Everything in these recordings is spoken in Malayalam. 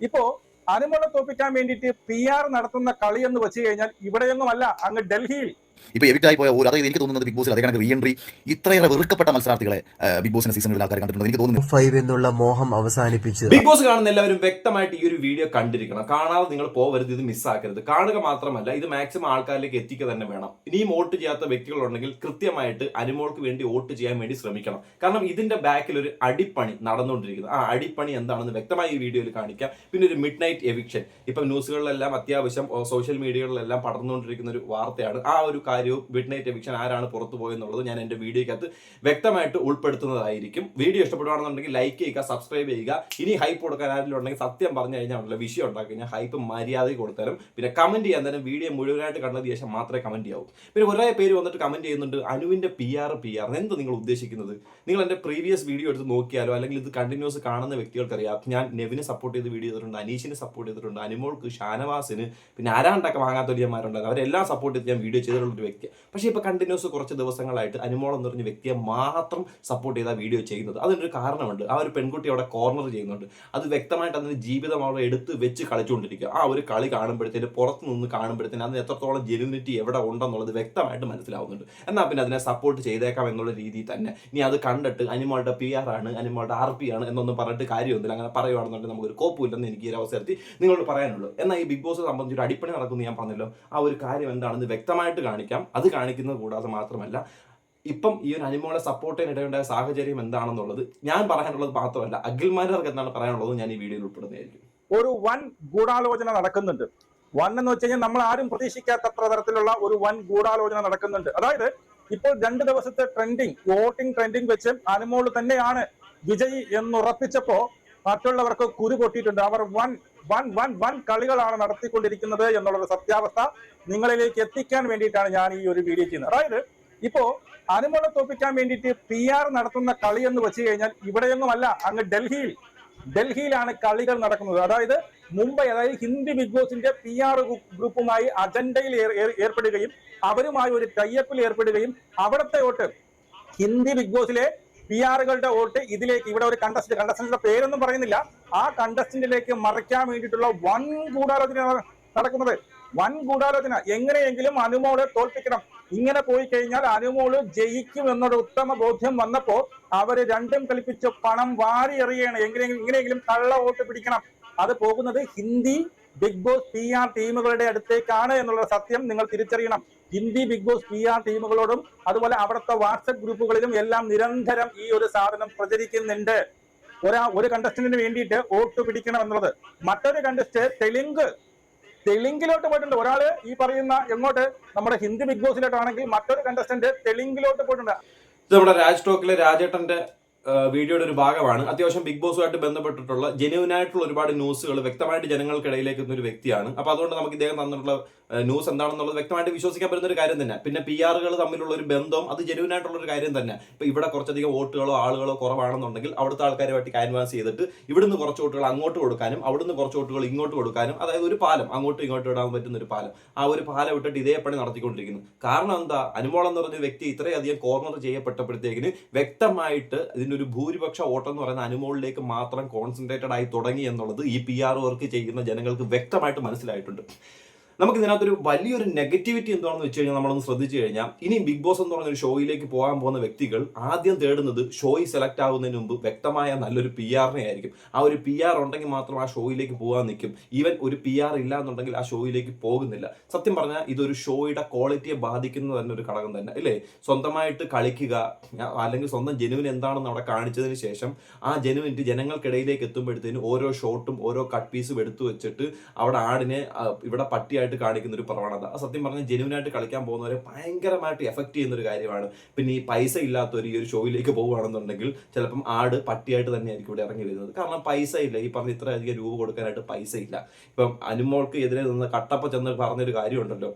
ഇപ്പോ അനുമോളെ തോപ്പിക്കാൻ വേണ്ടിയിട്ട് പി ആർ നടത്തുന്ന കളി എന്ന് വെച്ച് കഴിഞ്ഞാൽ ഇവിടെയൊന്നുമല്ല അങ്ങ് ഡൽഹിയിൽ ഇപ്പൊ എവിറ്റായി പോയ ഒരു അതായത് എനിക്ക് തോന്നുന്നത് ബിഗ് ബോസിൽ അതേ കണക്ക് വി എൻട്രി ഇത്രയേറെ വെറുക്കപ്പെട്ട മത്സരാർത്ഥികളെ ബിഗ് ബോസിന്റെ സീസണിൽ ആൾക്കാർ കണ്ടിട്ടുണ്ട്? എനിക്ക് തോന്നുന്നു ഫൈവ് എന്നുള്ള മോഹം അവസാനിപ്പിച്ചു ബിഗ് ബോസ് കാണുന്ന എല്ലാവരും വ്യക്തമായിട്ട് ഈ ഒരു വീഡിയോ കണ്ടിരിക്കണം. കാണാതെ നിങ്ങൾ പോവരുത് ഇത് മിസ്സാക്കരുത് കാണുക മാത്രമല്ല ഇത് മാക്സിമം ആൾക്കാരിലേക്ക് എത്തിക്കുക തന്നെ വേണം. ഇനിയും വോട്ട് ചെയ്യാത്ത വ്യക്തികളുണ്ടെങ്കിൽ കൃത്യമായിട്ട് അനുമോൾക്ക് വേണ്ടി വോട്ട് ചെയ്യാൻ വേണ്ടി ശ്രമിക്കണം. കാരണം ഇതിന്റെ ബാക്കിൽ ഒരു അടിപ്പണി നടന്നുകൊണ്ടിരിക്കുന്നത് ആ അടിപ്പണി എന്താണെന്ന് വ്യക്തമായി ഈ വീഡിയോയിൽ കാണിക്കാം. പിന്നെ ഒരു മിഡ് നൈറ്റ് എവിക്ഷൻ ഇപ്പം ന്യൂസുകളിലെല്ലാം അത്യാവശ്യം സോഷ്യൽ മീഡിയകളിലെല്ലാം പടർന്നുകൊണ്ടിരിക്കുന്ന ഒരു വാർത്തയാണ് ആ ഒരു കാര്യവും മിഡ് നൈറ്റ് എവിക്ഷൻ ആരാണ് പുറത്തു പോയെന്നുള്ളത് ഞാൻ എന്റെ വീഡിയോക്കകത്ത് വ്യക്തമായിട്ട് ഉൾപ്പെടുത്തുന്നതായിരിക്കും. വീഡിയോ ഇഷ്ടപ്പെടുകയാണെന്നുണ്ടെങ്കിൽ ലൈക്ക് ചെയ്യുക സബ്സ്ക്രൈബ് ചെയ്യുക. ഇനി ഹൈപ്പ് കൊടുക്കാൻ ആരെങ്കിലും ഉണ്ടെങ്കിൽ സത്യം പറഞ്ഞു കഴിഞ്ഞാൽ ഉള്ള വിഷയം ഉണ്ടാക്കി. കഴിഞ്ഞാൽ ഹൈപ്പ് മര്യാദയ്ക്ക് കൊടുത്തരും. പിന്നെ കമന്റ് ചെയ്യാൻ തന്നെ വീഡിയോ മുഴുവനായിട്ട് കണ്ടതിന് ശേഷം മാത്രമേ കമന്റ് ചെയ്യാവൂ. പിന്നെ ഒരേ പേര് വന്നിട്ട് കമന്റ് ചെയ്യുന്നുണ്ട് അനുവിന്റെ പി ആർ പി ആർ എന്ത് നിങ്ങൾ ഉദ്ദേശിക്കുന്നത്? നിങ്ങൾ എന്റെ പ്രീവിയസ് വീഡിയോ എടുത്ത് നോക്കിയാലോ അല്ലെങ്കിൽ ഇത് കണ്ടിന്യൂസ് കാണുന്ന വ്യക്തികൾക്കറിയാം. ഞാൻ നെവിനെ സപ്പോർട്ട് ചെയ്ത് വീഡിയോ ചെയ്തിട്ടുണ്ട് അനീഷിനെ സപ്പോർട്ട് ചെയ്തിട്ടുണ്ട് അനുമോൾക്ക് ഷാനവാസിന് പിന്നെ ആരാണ്ടൊക്കെ വാങ്ങാത്ത വലിയമാരുണ്ടായിരുന്നു അവരെല്ലാം സപ്പോർട്ട് ചെയ്ത് ഞാൻ വീഡിയോ ചെയ്തിട്ടുള്ള. ഒരു വ്യക്തി. പക്ഷേ ഇപ്പോൾ കണ്ടിന്യൂസ് കുറച്ച് ദിവസങ്ങളായിട്ട് അനുമോൾ എന്ന് പറഞ്ഞ വ്യക്തിയെ മാത്രം സപ്പോർട്ട് ചെയ്ത വീഡിയോ ചെയ്യുന്നത്. അതിനൊരു കാരണമുണ്ട്. ആ ഒരു പെൺകുട്ടി അവിടെ കോർണർ ചെയ്യുന്നുണ്ട്. അത് വ്യക്തമായിട്ട് അതിന്റെ ജീവിതം അവിടെ എടുത്ത് വെച്ച് കളിച്ചുകൊണ്ടിരിക്കുക. ആ ഒരു കളി കാണുമ്പോഴത്തേന് പുറത്തു നിന്ന് കാണുമ്പോഴത്തേന് അതിന് എത്രത്തോളം ജെനുവിനിറ്റി എവിടെ ഉണ്ടെന്നുള്ളത് വ്യക്തമായിട്ട് മനസ്സിലാവുന്നുണ്ട്. എന്നാൽ പിന്നെ അതിനെ സപ്പോർട്ട് ചെയ്തേക്കാം എന്നുള്ള രീതിയിൽ തന്നെ ഇനി അത് കണ്ടിട്ട് അനിമോളുടെ പി ആർ ആണ് അനിമോളുടെ ആർ പി ആണ് എന്നൊന്നും പറഞ്ഞിട്ട് കാര്യമൊന്നുമില്ല. അങ്ങനെ പറയുവാണെന്നുണ്ടെങ്കിൽ നമുക്കൊരു കോപ്പില്ലെന്ന് എനിക്ക് ഈ ഒരു അവസരത്തിൽ നിങ്ങളോട് പറയാനുള്ളൂ. എന്നാൽ ഈ ബിഗ് ബോസ് സംബന്ധിച്ച് ഒരു അടിപ്പണി നടക്കുന്നു ഞാൻ പറഞ്ഞല്ലോ. ആ ഒരു കാര്യം എന്താണെന്ന് വ്യക്തമായിട്ട് കാണിക്കാം. അത് കാണിക്കുന്നത് കൂടാതെ മാത്രമല്ല ഇപ്പം ഈ ഒരു അനിമോളെ സപ്പോർട്ട് ചെയ്യാൻ ഇടയുണ്ടായ സാഹചര്യം എന്താണെന്നുള്ളത് ഞാൻ പറയാനുള്ളത് മാത്രമല്ല അഖിൽമാരർക്ക് എന്താണ് പറയാനുള്ളത് ഞാൻ ഈ വീഡിയോയിൽ ഉൾപ്പെടുന്നതായിരിക്കും. ഒരു വൻ ഗൂഢാലോചന നടക്കുന്നുണ്ട്. വൺ എന്ന് വെച്ച് കഴിഞ്ഞാൽ നമ്മൾ ആരും പ്രതീക്ഷിക്കാത്തത്ര തരത്തിലുള്ള ഒരു വൻ ഗൂഢാലോചന നടക്കുന്നുണ്ട്. അതായത് ഇപ്പോൾ രണ്ട് ദിവസത്തെ ട്രെൻഡിങ് വോട്ടിംഗ് ട്രെൻഡിങ് വെച്ച് അനുമോൾ തന്നെയാണ് വിജയി എന്നുറപ്പിച്ചപ്പോ മറ്റുള്ളവർക്ക് കുരു പൊട്ടിയിട്ടുണ്ട്. അവർ വൻ വൻ വൻ വൻ കളികളാണ് നടത്തിക്കൊണ്ടിരിക്കുന്നത് എന്നുള്ള ഒരു സത്യാവസ്ഥ നിങ്ങളിലേക്ക് എത്തിക്കാൻ വേണ്ടിയിട്ടാണ് ഞാൻ ഈ ഒരു വീഡിയോ ചെയ്യുന്നത്. അതായത് ഇപ്പോ അനുമോളെ തോപ്പിക്കാൻ വേണ്ടിയിട്ട് പി ആർ നടത്തുന്ന കളി എന്ന് വെച്ച് കഴിഞ്ഞാൽ ഇവിടെയൊന്നുമല്ല അങ്ങ് ഡൽഹിയിൽ ഡൽഹിയിലാണ് കളികൾ നടക്കുന്നത്. അതായത് മുംബൈ അതായത് ഹിന്ദി ബിഗ് ബോസിന്റെ പി ആർ ഗ്രൂപ്പുമായി അജണ്ടയിൽ ഏർ- ഏർ- ഏർപ്പെടുകയും അവരുമായി ഒരു ടൈപ്പിൽ ഏർപ്പെടുകയും അവിടത്തെ ഹിന്ദി ബിഗ് ബോസിലെ പി ആറുകളുടെ വോട്ട് ഇതിലേക്ക് ഇവിടെ ഒരു കണ്ടസ്റ്റന്റ് കണ്ടസ്റ്റന്റിന്റെ പേരൊന്നും പറയുന്നില്ല. ആ കണ്ടസ്റ്റന്റിലേക്ക് മറിക്കാൻ വേണ്ടിയിട്ടുള്ള വൻ ഗൂഢാലോചന നടക്കുന്നത്. വൻ ഗൂഢാലോചന. എങ്ങനെയെങ്കിലും അനുമോളെ തോൽപ്പിക്കണം. ഇങ്ങനെ പോയി കഴിഞ്ഞാൽ അനുമോൾ ജയിക്കും എന്നൊരു ഉത്തമ ബോധ്യം വന്നപ്പോ അവർ രണ്ടും കളിപ്പിച്ച് പണം വാരി എറിയാണ് എങ്ങനെയെങ്കിലും ഇങ്ങനെയെങ്കിലും കള്ള വോട്ട് പിടിക്കണം. അത് പോകുന്നത് Hindi big boss P R ടീമുകളുടെ അടുത്തേക്കാണ് എന്നുള്ള സത്യം നിങ്ങൾ തിരിച്ചറിയണം. Hindi big boss P R ടീമുകളോടും അതുപോലെ അവിടുത്തെ വാട്സപ്പ് ഗ്രൂപ്പുകളിലും എല്ലാം നിരന്തരം ഈ ഒരു സാധനം പ്രചരിക്കുന്നുണ്ട്. ഒരാ ഒരു കണ്ടസ്റ്റന്റിന് വേണ്ടിയിട്ട് വോട്ട് പിടിക്കണം എന്നുള്ളത്. മറ്റൊരു കണ്ടസ്റ്റ് തെലുങ്ക്. തെലുങ്കിലോട്ട് പോയിട്ടുണ്ട്. ഒരാൾ ഈ പറയുന്ന എങ്ങോട്ട്? നമ്മുടെ ഹിന്ദി ബിഗ് ബോസിലോട്ടാണെങ്കിൽ മറ്റൊരു കണ്ടസ്റ്റന്റ് തെലുങ്കിലോട്ട് പോയിട്ടുണ്ട്. നമ്മുടെ രാജ് ടോക്കിലെ രാജേട്ടന്റെ വീഡിയോയുടെ ഒരു ഭാഗമാണ്. അത്യാവശ്യം ബിഗ് ബോസുമായിട്ട് ബന്ധപ്പെട്ടിട്ടുള്ള ജെന്യൂൻ ആയിട്ടുള്ള ഒരുപാട് ന്യൂസുകൾ വ്യക്തമായിട്ട് ജനങ്ങൾക്കിടയിലേക്ക് ഒരു വ്യക്തിയാണ്. അപ്പൊ അതുകൊണ്ട് നമുക്ക് ഇദ്ദേഹം തന്നിട്ടുള്ള ന്യൂസ് എന്താണെന്നുള്ളത് വ്യക്തമായിട്ട് വിശ്വസിക്കാൻ പറ്റുന്ന ഒരു കാര്യം തന്നെ. പിന്നെ പി ആറുകൾ തമ്മിലുള്ള ഒരു ബന്ധം അത് ജെന്യൂൻ ആയിട്ടുള്ള ഒരു കാര്യം തന്നെ. ഇപ്പൊ ഇവിടെ കുറച്ചധികം വോട്ടുകളോ ആളുകളോ കുറവാണെന്നുണ്ടെങ്കിൽ അവിടുത്തെ ആൾക്കാരുമായിട്ട് കാൻവാസ് ചെയ്തിട്ട് ഇവിടുന്ന് കുറച്ച് വോട്ടുകൾ അങ്ങോട്ട് കൊടുക്കാനും അവിടുന്ന് കുറച്ച് വോട്ടുകൾ ഇങ്ങോട്ട് കൊടുക്കാനും അതായത് ഒരു പാലം അങ്ങോട്ടും ഇങ്ങോട്ടും ഇടാൻ പറ്റുന്ന ഒരു പാലം. ആ ഒരു പാലം ഇട്ടിട്ട് ഇതേ പണി നടത്തിക്കൊണ്ടിരിക്കുന്നു. കാരണം എന്താ? അനുമോളം എന്ന് പറഞ്ഞ വ്യക്തി ഇത്രയധികം കോർണർ ചെയ്യപ്പെട്ടപ്പോഴത്തേക്കിന് വ്യക്തമായിട്ട് ഇതിന്റെ ഒരു ഭൂരിപക്ഷ വോട്ട് എന്ന് പറയുന്ന അനുമോളിലേക്ക് മാത്രം കോൺസെൻട്രേറ്റഡ് ആയി തുടങ്ങി എന്നുള്ളത് ഈ പി ആർ വർക്ക് ചെയ്യുന്ന ജനങ്ങൾക്ക് വ്യക്തമായിട്ട് മനസ്സിലായിട്ടുണ്ട്. നമുക്ക് ഇതിനകത്തൊരു വലിയൊരു നെഗറ്റിവിറ്റി എന്താണെന്ന് വെച്ച് കഴിഞ്ഞാൽ നമ്മളൊന്ന് ശ്രദ്ധിച്ചു കഴിഞ്ഞാൽ ഇനി ബിഗ് ബോസ് എന്ന് പറഞ്ഞ ഒരു ഷോയിലേക്ക് പോകാൻ പോകുന്ന വ്യക്തികൾ ആദ്യം തേടുന്നത് ഷോയിൽ സെലക്ട് ആവുന്നതിന് മുമ്പ് വ്യക്തമായ നല്ലൊരു പി ആറിനെ ആയിരിക്കും. ആ ഒരു പി ആർ ഉണ്ടെങ്കിൽ മാത്രം ആ ഷോയിലേക്ക് പോകാൻ നിൽക്കും. ഈവൻ ഒരു പി ആർ ഇല്ല എന്നുണ്ടെങ്കിൽ ആ ഷോയിലേക്ക് പോകുന്നില്ല. സത്യം പറഞ്ഞാൽ ഇതൊരു ഷോയുടെ ക്വാളിറ്റിയെ ബാധിക്കുന്ന തന്നെ ഒരു ഘടകം തന്നെ അല്ലേ? സ്വന്തമായിട്ട് കളിക്കുക അല്ലെങ്കിൽ സ്വന്തം ജനുവിൻ എന്താണെന്ന് അവിടെ കാണിച്ചതിന് ശേഷം ആ ജനുവിന്റെ ജനങ്ങൾക്കിടയിലേക്ക് എത്തുമ്പോഴത്തേനും ഓരോ ഷോട്ടും ഓരോ കട്ട് പീസും എടുത്തു വെച്ചിട്ട് അവിടെ ആടിനെ ഇവിടെ പട്ടിയായിട്ട് കാണിക്കുന്ന ഒരു പ്രവണത സത്യം പറഞ്ഞാൽ ജെനുവിനായിട്ട് കളിക്കാൻ പോകുന്നവരെ ഭയങ്കരമായിട്ട് എഫക്ട് ചെയ്യുന്ന ഒരു കാര്യമാണ്. പിന്നെ ഈ പൈസ ഇല്ലാത്തവർ ഈ ഒരു ഷോയിലേക്ക് പോവുകയാണെന്നുണ്ടെങ്കിൽ ചിലപ്പം ആട് പട്ടിയായിട്ട് തന്നെയായിരിക്കും ഇവിടെ ഇറങ്ങി വരുന്നത്. കാരണം പൈസ ഇല്ല. ഈ പറഞ്ഞ ഇത്രയധികം രൂപ കൊടുക്കാനായിട്ട് പൈസ ഇല്ല. ഇപ്പം അനുമോൾക്ക് എതിരെ നിന്ന് കട്ടപ്പ ചെന്ന് പറഞ്ഞൊരു കാര്യമുണ്ടല്ലോ.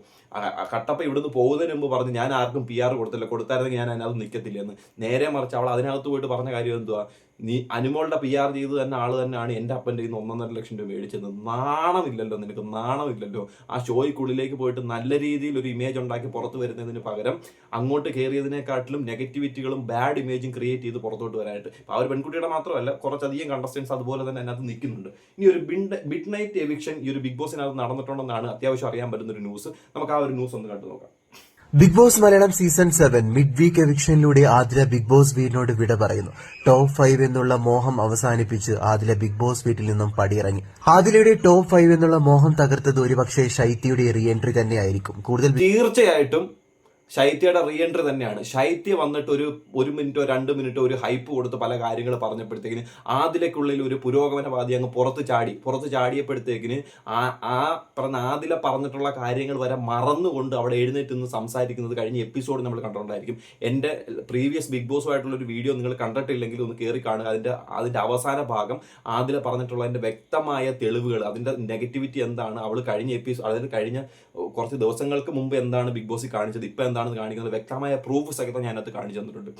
കട്ടപ്പ ഇവിടുന്ന് പോകുന്നതിന് മുമ്പ് പറഞ്ഞ് ഞാൻ ആർക്കും പി ആർ കൊടുത്തില്ല. കൊടുത്തായിരുന്നെങ്കിൽ ഞാൻ അതിനകത്ത് നിൽക്കത്തില്ല എന്ന് നേരെ മറിച്ച് അവൾ അതിനകത്ത് പോയിട്ട് പറഞ്ഞ കാര്യം എന്തുവാ? നീ അനുമോളുടെ പി ആർ ചെയ്ത് തന്നെ ആൾ തന്നെയാണ് എന്റെ അപ്പന്റെ നിന്ന് ഒന്നൊന്നര ലക്ഷം രൂപ മേടിച്ചത്. നാണമില്ലല്ലോ നിനക്ക് നാണമില്ലല്ലോ. ആ ഷോയ്ക്കുള്ളിലേക്ക് പോയിട്ട് നല്ല രീതിയിൽ ഒരു ഇമേജ് ഉണ്ടാക്കി പുറത്ത് വരുന്നതിന് പകരം അങ്ങോട്ട് കയറിയതിനെക്കാട്ടിലും നെഗറ്റിവിറ്റികളും ബാഡ് ഇമേജും ക്രിയേറ്റ് ചെയ്ത് പുറത്തോട്ട് വരാനായിട്ട്. ആ ഒരു പെൺകുട്ടിയുടെ മാത്രമല്ല കുറച്ചധികം കണ്ടസ്റ്റൻസ് അതുപോലെ തന്നെ അതിനകത്ത് നിൽക്കുന്നുണ്ട്. ഇനി ഒരു ബിഡ് മിഡ് നൈറ്റ് എവിക്ഷൻ ഈ ഒരു ബിഗ് ബോസിനകത്ത് നടന്നിട്ടുണ്ടെന്നാണ് അത്യാവശ്യം അറിയാൻ പറ്റുന്ന ഒരു ന്യൂസ് നമുക്ക് ആ ഒരു ന്യൂസ് ഒന്ന് കണ്ടു നോക്കാം big boss Malayalam season seven mid week എവിക്ഷനിലൂടെ Adila big boss വീടിനോട് വിട പറയുന്നു. ടോപ്പ് ഫൈവ് എന്നുള്ള മോഹം അവസാനിപ്പിച്ച് ആദില ബിഗ് ബോസ് വീട്ടിൽ നിന്നും പടിയിറങ്ങി. ആദിലയുടെ ടോപ്പ് ഫൈവ് എന്നുള്ള മോഹം തകർത്തത് ഒരുപക്ഷെ ശൈത്യയുടെ റീ എൻട്രി തന്നെയായിരിക്കും. കൂടുതൽ തീർച്ചയായിട്ടും ശൈത്യയുടെ റീ എൻട്രി തന്നെയാണ്. ശൈത്യ വന്നിട്ട് ഒരു ഒരു മിനിറ്റോ രണ്ട് മിനിറ്റോ ഒരു ഹൈപ്പ് കൊടുത്ത് പല കാര്യങ്ങൾ പറഞ്ഞപ്പോഴത്തേക്കിന് ആദിലക്കുള്ളിൽ ഒരു പുരോഗമനവാദി അങ്ങ് പുറത്ത് ചാടി പുറത്ത് ചാടിയപ്പോഴത്തേക്കിന് ആ ആ പറഞ്ഞ ആദില പറഞ്ഞിട്ടുള്ള കാര്യങ്ങൾ വരെ മറന്നുകൊണ്ട് അവിടെ എഴുന്നേറ്റ് നിന്ന് സംസാരിക്കുന്നത് കഴിഞ്ഞ എപ്പിസോഡ് നമ്മൾ കണ്ടിട്ടുണ്ടായിരിക്കും. എന്റെ പ്രീവിയസ് ബിഗ് ബോസുമായിട്ടുള്ള ഒരു വീഡിയോ നിങ്ങൾ കണ്ടിട്ടില്ലെങ്കിൽ ഒന്ന് കയറി കാണുക. അതിന്റെ അതിന്റെ അവസാന ഭാഗം ആദില പറഞ്ഞിട്ടുള്ള അതിന്റെ വ്യക്തമായ തെളിവുകൾ അതിന്റെ നെഗറ്റിവിറ്റി എന്താണ് അവൾ കഴിഞ്ഞ എപ്പിസോഡ് അതായത് കഴിഞ്ഞ കുറച്ച് ദിവസങ്ങൾക്ക് മുമ്പ് എന്താണ് ബിഗ് ബോസിൽ കാണിച്ചത് ഇപ്പം എന്താണെന്ന് കാണിക്കുന്നത്. വ്യക്തമായ പ്രൂഫ് സഹിതം ഞാനത് കാണിച്ചു തന്നിട്ടുണ്ട്.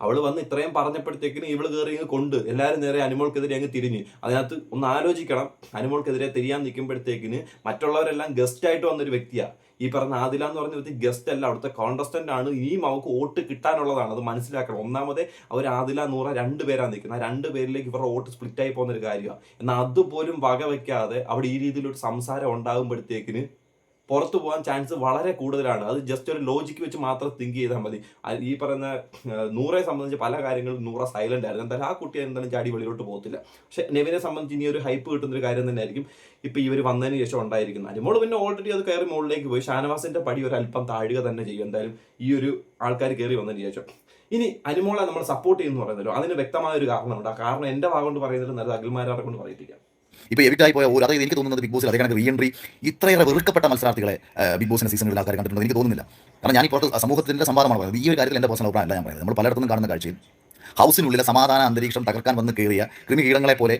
അവൾ വന്ന് ഇത്രയും പറഞ്ഞപ്പോഴത്തേക്കിന് ഇവൾ കയറി അങ്ങ് കൊണ്ട് എല്ലാവരും നേരെ അനുമോൾക്കെതിരെ അങ്ങ് തിരിഞ്ഞ്. അതിനകത്ത് ഒന്ന് ആലോചിക്കണം. അനുമോൾക്കെതിരെ തിരിയാൻ നിൽക്കുമ്പോഴത്തേക്കിന് മറ്റുള്ളവരെല്ലാം ഗസ്റ്റായിട്ട് വന്നൊരു വ്യക്തിയാണ് ഈ പറഞ്ഞ ആദില എന്ന് പറഞ്ഞ വ്യക്തി ഗസ്റ്റ് അല്ല. അവിടുത്തെ കോണ്ടസ്റ്റന്റ് ആണ്. ഇനിയും അവർക്ക് വോട്ട് കിട്ടാനുള്ളതാണ്. അത് മനസ്സിലാക്കണം. ഒന്നാമതേ അവർ ആദില നൂറ രണ്ട് പേരാണ് നിൽക്കുന്നത്. ആ രണ്ട് പേരിലേക്ക് ഇവരുടെ വോട്ട് സ്പ്ലിറ്റ് ആയി പോകുന്ന ഒരു കാര്യമാണ് എന്നാൽ അതുപോലും വകവെക്കാതെ അവിടെ ഈ രീതിയിലൊരു സംസാരം ഉണ്ടാകുമ്പോഴത്തേക്കിന് പുറത്തു പോകാൻ ചാൻസ് വളരെ കൂടുതലാണ്. അത് ജസ്റ്റ് ഒരു ലോജിക്ക് വെച്ച് മാത്രം തിങ്ക് ചെയ്താൽ മതി. ഈ പറയുന്ന നൂറെ സംബന്ധിച്ച് പല കാര്യങ്ങളും നൂറ സൈലന്റ് ആയിരുന്നു. എന്തായാലും ആ കുട്ടി എന്തായാലും ചാടി വെളിയിലോട്ട് പോകത്തില്ല. പക്ഷെ നെവിനെ സംബന്ധിച്ച് ഇനി ഒരു ഹൈപ്പ് കിട്ടുന്ന ഒരു കാര്യം തന്നെയായിരിക്കും ഇപ്പൊ ഇവർ വന്നതിന് ശേഷം ഉണ്ടായിരിക്കുന്നത്. അനുമോൾ പിന്നെ ഓൾറെഡി അത് കയറി മുകളിലേക്ക് പോയി. ഷാനവാസിന്റെ പടി ഒരു അല്പം താഴുക തന്നെ ചെയ്യും. എന്തായാലും ഈ ഒരു ആൾക്കാർ കയറി വന്നതിന് ശേഷം. ഇനി അനുമോളെ നമ്മൾ സപ്പോർട്ട് ചെയ്യുന്നു പറയുന്നല്ലോ. അതിന് വ്യക്തമായ ഒരു കാരണമുണ്ട്. ആ കാരണം എന്റെ ഭാഗം കൊണ്ട് പറയുന്നത് നല്ലത് അഖിൽമാരാറെ കൊണ്ട് പറയിട്ടില്ല ഇപ്പോൾ എവിക്റ്റായി പോയ ഒരു അതായത് എനിക്ക് തോന്നുന്നത് ബിഗ് ബോസിൽ അതേ കണക്ക് റീഎൻട്രി ഇത്രയേറെ വെറുക്കപ്പെട്ട മത്സരാർത്ഥികളെ ബിഗ് ബോസിന്റെ സീസണിൽ ആൾക്കാർ കണ്ടിട്ടുണ്ടെന്ന് എനിക്ക് തോന്നുന്നില്ല. കാരണം ഞാൻ ഇപ്പോൾ സമൂഹത്തിന്റെ സംവാദമാണ് പറയുന്നത്. ഈ ഒരു കാര്യത്തിൽ എന്റെ പേഴ്സണൽ അഭിപ്രായം അല്ല ഞാൻ പറയുന്നത്. നമ്മൾ പലയിടത്തും കാണുന്ന കാഴ്ചയിൽ ഹൗസിനുള്ളിലെ സമാധാന അന്തരീക്ഷം തകർക്കാൻ വന്ന് കയറിയ കൃമികീടങ്ങളെ പോലെ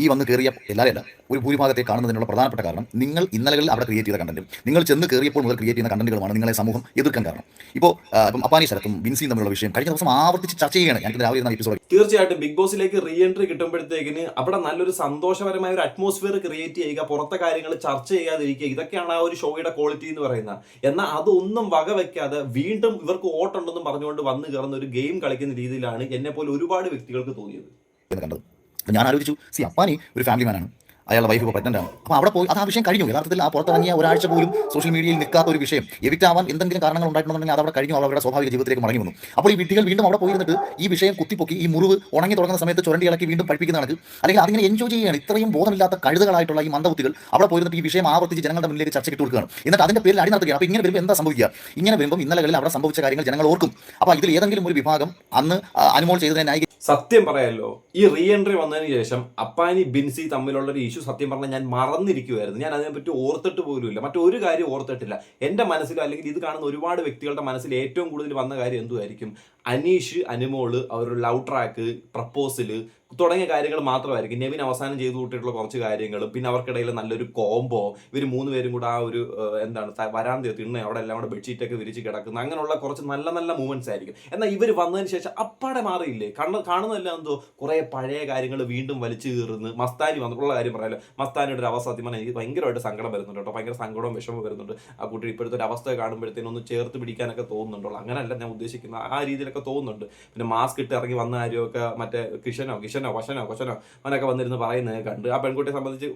ഈ വന്ന് കയറിയ എല്ലാവരെയല്ല ഒരു ഭൂരിഭാഗത്തെ കാണുന്നതിനുള്ള പ്രധാനപ്പെട്ട കാരണം നിങ്ങൾ ഇന്നലകളിൽ അവിടെ ക്രിയേറ്റ് ചെയ്ത കണ്ടന്റും നിങ്ങൾ ചെന്ന് കയറിയപ്പോൾ മുതൽ ക്രിയേറ്റ് ചെയ്യുന്ന കണ്ടന്റുകളുമാണ് നിങ്ങളെ സമൂഹം എതിർക്കാൻ കാരണം. ഇപ്പോൾ ഇപ്പം അപ്പാനി ശരത്തും ബിൻസിയും തമ്മിലുള്ള വിഷയം കഴിഞ്ഞ ദിവസം ആവർത്തിച്ച് ചർച്ച ചെയ്യുകയാണ്. ഞാൻ രാവിലെ എപ്പിസോഡ് തീർച്ചയായിട്ടും ബിഗ് ബോസിലേക്ക് റീ എൻട്രി കിട്ടുമ്പോഴത്തേക്കിന് അവിടെ നല്ലൊരു സന്തോഷപരമായ ഒരു അറ്റ്മോസ്ഫിയർ ക്രിയേറ്റ് ചെയ്യുക പുറത്തെ കാര്യങ്ങൾ ചർച്ച ചെയ്യാതിരിക്കുക ഇതൊക്കെയാണ് ആ ഒരു ഷോയുടെ ക്വാളിറ്റി എന്ന് പറയുന്നത്. എന്നാൽ അതൊന്നും വകവെക്കാതെ വീണ്ടും ഇവർക്ക് ഓട്ടുണ്ടെന്നും പറഞ്ഞുകൊണ്ട് വന്നു കയറുന്ന ഒരു ഗെയിം കളിക്കുന്ന രീതിയിലാണ് പോലെ ഒരുപാട് വ്യക്തികൾക്ക് തോന്നിയത്. എന്ന് ഞാൻ ആലോചിച്ചു സി അപ്പാനി ഒരു ഫാമിലി മാനാണ് അയാളുടെ വൈഫ് ഇപ്പോൾ പ്രഗ്നന്റ് ആണ്. അപ്പോൾ അവിടെ പോയി അത് ആ വിഷയം കഴിഞ്ഞു. യഥാർത്ഥത്തിൽ ആ പുറത്തിറങ്ങിയ ഒരാഴ്ച പോലും സോഷ്യൽ മീഡിയയിൽ നിൽക്കാത്ത ഒരു വിഷയം. എവിക്റ്റ് ആവാൻ എന്തെങ്കിലും കാരണങ്ങൾ ഉണ്ടായിട്ടുണ്ടെങ്കിൽ അത് അവിടെ കഴിഞ്ഞു. അവരുടെ സ്വാഭാവിക ജീവിതത്തിലേക്ക് മടങ്ങി വന്നു. അപ്പോൾ ഈ വിട്ടികൾ വീണ്ടും അവിടെ പോയിരുന്നിട്ട് ഈ വിഷയം കുത്തിപ്പൊക്കി ഈ മുറിവ് ഉണങ്ങി തുടങ്ങുന്ന സമയത്ത് ചുരണ്ടി ഇളക്കി വീണ്ടും പഠിപ്പിക്കുന്ന കണക്ക്. അല്ലെങ്കിൽ അതിങ്ങനെ എൻജോയ് ചെയ്യുകയാണ്. ഇത്രയും ബോധമില്ലാത്ത കഴുതുകളായിട്ടുള്ള ഈ മന്ദബുദ്ധികൾ അവിടെ പോയിരുന്നിട്ട് ഈ വിഷയം ആവർത്തിച്ച് ജനങ്ങളുടെ മുന്നിലേക്ക് ചർച്ചയ്ക്ക് കൊടുക്കുകയാണ് എന്നിട്ട് അതിന്റെ പേരിൽ അടി നടത്തുകയാണ് അപ്പോൾ ഇങ്ങനെ വരുമ്പോൾ എന്താ സംഭവിക്കുക? ഇങ്ങനെ വരുമ്പോൾ ഇന്നലകളിൽ അവിടെ സംഭവിച്ച കാര്യങ്ങൾ ജനങ്ങൾ ഓർക്കും. അപ്പോൾ ഇതിൽ ഏതെങ്കിലും ഒരു വിഭാഗം അന്ന് അനുമോൾ ചെയ്തതിനെ സത്യം പറയാലോ ഈ റീ എൻട്രി വന്നതിന് ശേഷം അപ്പാനി ബിൻസി തമ്മിലുള്ള ഒരു ഇഷ്യൂ സത്യം പറഞ്ഞാൽ ഞാൻ മറന്നിരിക്കുമായിരുന്നു ഞാൻ അതിനെപ്പറ്റി ഓർത്തിട്ട് പോലുമില്ല. മറ്റൊരു കാര്യം ഓർത്തിട്ടില്ല. എന്റെ മനസ്സിലോ അല്ലെങ്കിൽ ഇത് കാണുന്ന ഒരുപാട് വ്യക്തികളുടെ മനസ്സിൽ ഏറ്റവും കൂടുതൽ വന്ന കാര്യം എന്തുമായിരിക്കും അനീഷ് അനുമോൾ അവരുടെ ലവ് ട്രാക്ക് പ്രപ്പോസൽ തുടങ്ങിയ കാര്യങ്ങൾ മാത്രമായിരിക്കും. നെവിൻ അവസാനം ചെയ്തു കൂട്ടിയിട്ടുള്ള കുറച്ച് കാര്യങ്ങളും പിന്നെ അവർക്കിടയിൽ നല്ലൊരു കോംബോ ഇവർ മൂന്ന് പേരും കൂടെ ആ ഒരു എന്താണ് വരാൻ വരാന്തിയോ തിണ്ണ അവിടെ എല്ലാം കൂടെ ബെഡ്ഷീറ്റൊക്കെ വിരിച്ച് കിടക്കുന്ന. അങ്ങനെയുള്ള കുറച്ച് നല്ല നല്ല മൂവ്മെന്റ്സ് ആയിരിക്കും. എന്നാൽ ഇവർ വന്നതിന് ശേഷം അപ്പാടെ മാറിയില്ലേ? കണ്ണ് കാണുന്നതെല്ലാം എന്തോ കുറേ പഴയ കാര്യങ്ങൾ വീണ്ടും വലിച്ചു കീറുന്നു. മസ്താനി വന്നിട്ടുള്ള കാര്യം പറയാലോ. മസ്താനിയുടെ ഒരു അവസ്ഥ സത്യം എനിക്ക് ഭയങ്കരമായിട്ട് സങ്കടം വരുന്നുണ്ട് കേട്ടോ. ഭയങ്കര സങ്കടവും വിഷമം വരുന്നുണ്ട്. ആ കുട്ടി ഇപ്പോഴത്തെ ഒരു അവസ്ഥ കാണുമ്പോഴത്തേനും ഒന്ന് ചേർത്ത് പിടിക്കാനൊക്കെ തോന്നുന്നുണ്ടോ അങ്ങനെയല്ല ഞാൻ ഉദ്ദേശിക്കുന്നത്. ആ രീതിയിലൊക്കെ തോന്നുന്നുണ്ട്. പിന്നെ മാസ്ക് ഇട്ട് ഇറങ്ങി വന്ന കാര്യമൊക്കെ മറ്റേ കിഷനോ കിഷനോ കൊച്ചനോ കൊശനോ അവനൊക്കെ വന്നിരുന്ന് പറയുന്നത് കണ്ട്. ആ പെൺകുട്ടിയെ സംബന്ധിച്ച്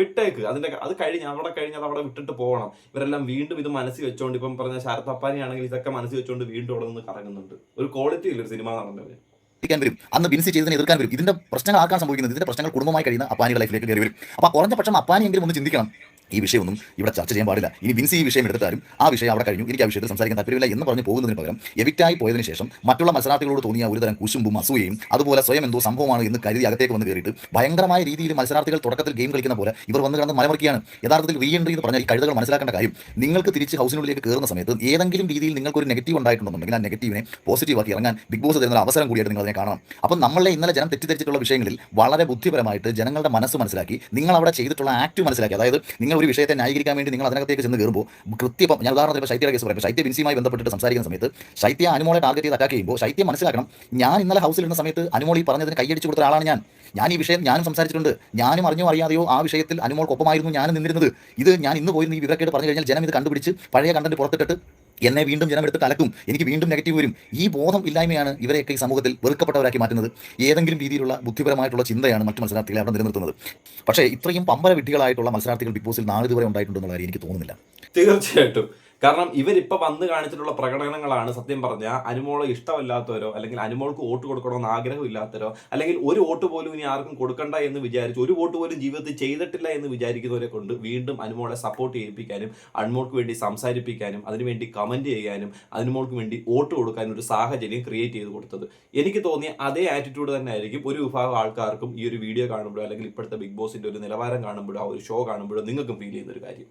വിട്ടേക്ക്. അതിന്റെ അത് കഴിഞ്ഞ് അവിടെ കഴിഞ്ഞ് അത് അവിടെ വിട്ടിട്ട് പോകണം. ഇവരെല്ലാം വീണ്ടും ഇത് മനസ്സിൽ വെച്ചോണ്ട് ഇപ്പം പറഞ്ഞ ശരത് ഇതൊക്കെ മനസ്സിൽ വെച്ചോണ്ട് വീണ്ടും അവിടെ നിന്ന് കറങ്ങുന്നുണ്ട്. ഒരു ക്വാളിറ്റി ഇല്ല ഒരു സിനിമ നടന്നവര് വരും. അന്ന് ബിൻസി ചെയ്തതിനെ എതിർക്കാൻ വരും. ഇതിന്റെ പ്രശ്നങ്ങൾ ആക്കാൻ സംഭവിക്കുന്നത്? ഇതിന്റെ പ്രശ്നങ്ങൾ കുടുംബമായി കഴിയുന്ന അപ്പാനിയുടെ ലൈഫിലേക്ക് കയറി വരും. അപ്പോൾ കുറഞ്ഞ പക്ഷം അപ്പാനിയെങ്കിലും ഒന്ന് ചിന്തിക്കണം. ഈ വിഷയമൊന്നും ഇവിടെ ചർച്ച ചെയ്യാൻ പാടില്ല. ഇനി വിൻസി ഈ വിഷയം എടുത്താലും ആ വിഷയം അവിടെ കഴിഞ്ഞു. എനിക്ക് ആ വിഷയത്തിൽ സംസാരിക്കാൻ താല്പര്യമില്ല എന്ന് പറഞ്ഞ് പോകുന്നതിന് പകരം എവിക്റ്റായി പോയതിനു ശേഷം മറ്റുള്ള മത്സരാർത്ഥികളോട് തോന്നിയ ഒരുതരം കുശുമ്പും അസൂയയും അതുപോലെ സ്വയം എന്തോ സംഭവമാണ് എന്ന് കരുതി അകത്തേക്ക് വന്ന് കയറിയിട്ട് ഭയങ്കരമായ രീതിയിൽ മത്സരാർത്ഥികൾ തുടക്കത്തിൽ ഗെയിം കളിക്കുന്ന പോലെ ഇവർ വന്ന് കിടന്ന് മലമറിക്കുകയാണ്. യഥാർത്ഥത്തിൽ റീ എൻട്രി എന്ന് പറഞ്ഞാൽ ഈ കഴുതകൾ മനസ്സിലാക്കേണ്ട കാര്യം നിങ്ങൾക്ക് തിരിച്ച് ഹൗസിനുള്ളിലേക്ക് കയറുന്ന സമയത്ത് ഏതെങ്കിലും രീതിയിൽ നിങ്ങൾക്ക് ഒരു നെഗറ്റീവ് ഉണ്ടായിട്ടുണ്ടെന്നുണ്ടെങ്കിൽ ആ നെഗറ്റീവിനെ പോസിറ്റീവ് ആക്കി ഇറങ്ങാൻ ബിഗ് ബോസ് തരുന്ന അവസരം കൂടിയായിട്ട് നിങ്ങൾ അതിനെ കാണണം. അപ്പം നമ്മളെ ഇന്നലെ ജനം തെറ്റിദ്ധരിച്ചിട്ടുള്ള വിഷയങ്ങളിൽ വളരെ ബുദ്ധിപരമായിട്ട് ജനങ്ങളുടെ മനസ്സ് മനസ്സിലാക്കി നിങ്ങൾ അവിടെ ചെയ്തിട്ടുള്ള ആക്ട് മനസ്സിലാക്കി. അതായത് നിങ്ങൾ ഒരു വിഷയത്തെ ന്യായീകരിക്കാൻ വേണ്ടി നിങ്ങൾ അതിനകത്തേക്ക് ചെന്ന് കയറുമ്പോൾ കൃത്യം ഞാൻ ഉദാഹരണത്തിന് ഇപ്പോൾ കേസ് പറയുമ്പോൾ ശൈത്യ വിൻസിയുമായി ബന്ധപ്പെട്ടിട്ട് സംസാരിക്കുന്ന സമയത്ത് ശൈത്യ അനുമോളെ ടാർഗറ്റ് ചെയ്ത് അറ്റാക്ക് ചെയ്യുമ്പോൾ ശൈത്യം മനസ്സിലാക്കണം ഞാൻ ഇന്നലെ ഹൗസിലിരുന്ന സമയത്ത് അനുമോളി പറഞ്ഞതിന് കൈയടിച്ചു കൊടുത്ത ഒരാളാണ് ഞാൻ. ഞാൻ ഈ വിഷയം ഞാനും സംസാരിച്ചിട്ടുണ്ട്. ഞാനും അറിഞ്ഞോ അറിയാതെയോ ആ വിഷയത്തിൽ അനുമോൾക്കൊപ്പമായിരുന്നു ഞാനും നിന്നിരുന്നത്. ഇത് ഞാൻ ഇന്ന് പോയിരുന്നു ഈ വിവരക്കേട് പറഞ്ഞു കഴിഞ്ഞാൽ ജനം ഇത് കണ്ടുപിടിച്ച് പഴയ കണ്ടന്റ് പുറത്തിട്ടിട്ട് എന്നെ വീണ്ടും ജനം എടുത്ത് കലക്കും. എനിക്ക് വീണ്ടും നെഗറ്റീവ് വരും. ഈ ബോധം ഇല്ലായ്മയാണ് ഇവരെയൊക്കെ ഈ സമൂഹത്തിൽ വെറുക്കപ്പെട്ടവരാക്കി മാറ്റുന്നത്. ഏതെങ്കിലും രീതിയിലുള്ള ബുദ്ധിപരമായിട്ടുള്ള ചിന്തയാണ് മറ്റു മത്സരാർത്ഥികളെ അവിടെ നിലനിർത്തുന്നത്. പക്ഷേ ഇത്രയും പമ്പര വിട്ടികളായിട്ടുള്ള മത്സരാർത്ഥികൾ ബിഗ് ബോസിൽ നാളിതുവരെ ഉണ്ടായിട്ടുണ്ടെന്നുള്ള കാര്യം എനിക്ക് തോന്നുന്നില്ല. തീർച്ചയായിട്ടും. കാരണം ഇവരിപ്പോൾ വന്ന് കാണിച്ചിട്ടുള്ള പ്രകടനങ്ങളാണ് സത്യം പറഞ്ഞാൽ അനുമോളെ ഇഷ്ടമല്ലാത്തവരോ അല്ലെങ്കിൽ അനുമോൾക്ക് വോട്ട് കൊടുക്കണമെന്ന് ആഗ്രഹമില്ലാത്തവരോ അല്ലെങ്കിൽ ഒരു വോട്ട് പോലും ഇനി ആർക്കും കൊടുക്കണ്ട എന്ന് വിചാരിച്ച് ഒരു വോട്ട് പോലും ജീവിതത്തിൽ ചെയ്തിട്ടില്ല എന്ന് വിചാരിക്കുന്നവരെ കൊണ്ട് വീണ്ടും അനുമോളെ സപ്പോർട്ട് ചെയ്യിപ്പിക്കാനും അനുമോൾക്ക് വേണ്ടി സംസാരിപ്പിക്കാനും അതിനുവേണ്ടി കമന്റ് ചെയ്യാനും അനുമോൾക്ക് വേണ്ടി വോട്ട് കൊടുക്കാനും ഒരു സാഹചര്യം ക്രിയേറ്റ് ചെയ്ത് കൊടുത്തത്. എനിക്ക് തോന്നിയ അതേ ആറ്റിറ്റ്യൂഡ് തന്നെ ആയിരിക്കും ഒരു വിഭാഗം ആൾക്കാർക്കും ഈ ഒരു വീഡിയോ കാണുമ്പോഴോ അല്ലെങ്കിൽ ഇപ്പോഴത്തെ ബിഗ് ബോസിന്റെ ഒരു നിലവാരം കാണുമ്പോഴോ ആ ഒരു ഷോ കാണുമ്പോഴോ നിങ്ങൾക്കും ഫീൽ ചെയ്യുന്ന ഒരു കാര്യം.